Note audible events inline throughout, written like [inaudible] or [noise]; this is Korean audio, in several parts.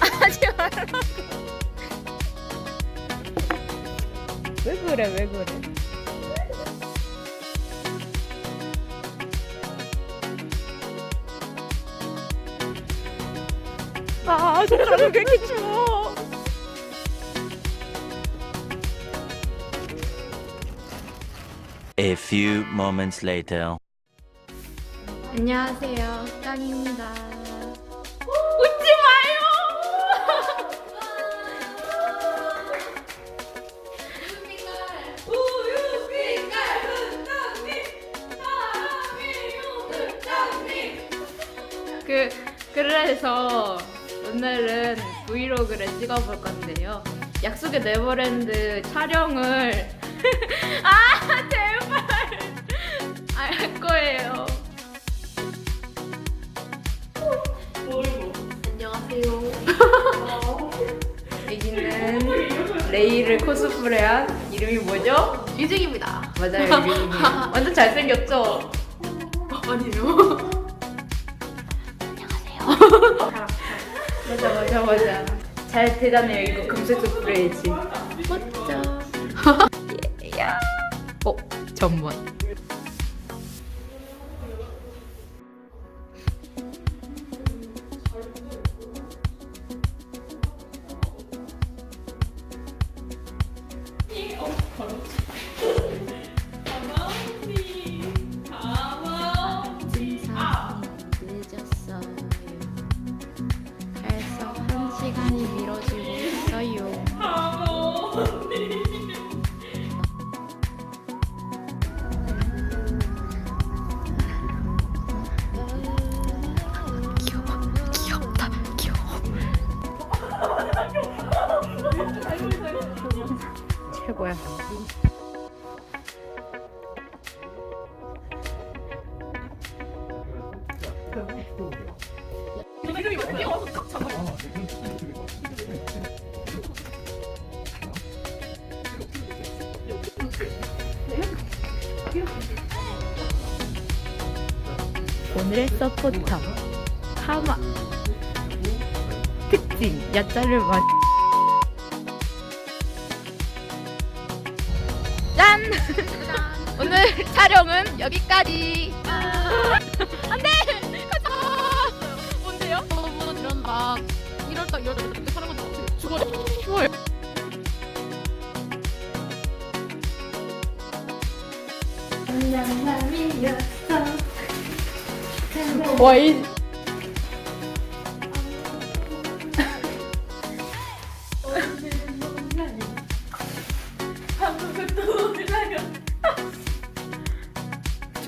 하지 말라고. 왜 그래, 왜 그래. 아 손가락을 왜 이렇게 추워? A few moments later. 안녕하세요. 깡입니다. 웃지 마요. 그 그래서 오늘은 브이로그를 찍어볼 건데요. 약속의 네버랜드 촬영을 [laughs] 아 제발 알 거예요. 안녕하세요. [laughs] 여기는 레이를 코스프레한 이름이 뭐죠? 유정입니다. 맞아요 이름이 [laughs] 완전 잘생겼죠? 아니요. 맞아 맞아 맞아 잘 대단해요 이거 금색 스프레이지 멋져. 야. 어 전문 늦었어 최고야. 오늘의 서포터 하마. 특징 야자를 많 짠! [laughs] 오늘 촬영은 여기까지. 안돼! 가자! 뭔데요? 뭐 이런 막 이럴다 이럴다 이렇게 사는 어떻게 죽어 추워요. 와, 이.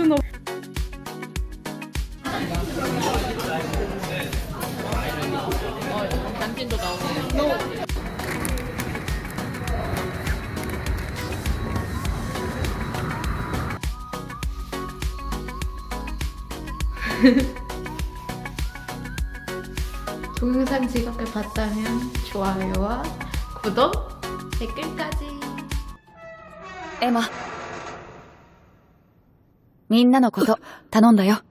어, 남진도 나오고. 동영상 즐겁게 봤다면 좋아요와 구독, 댓글까지. エマみんなのこと頼んだよ。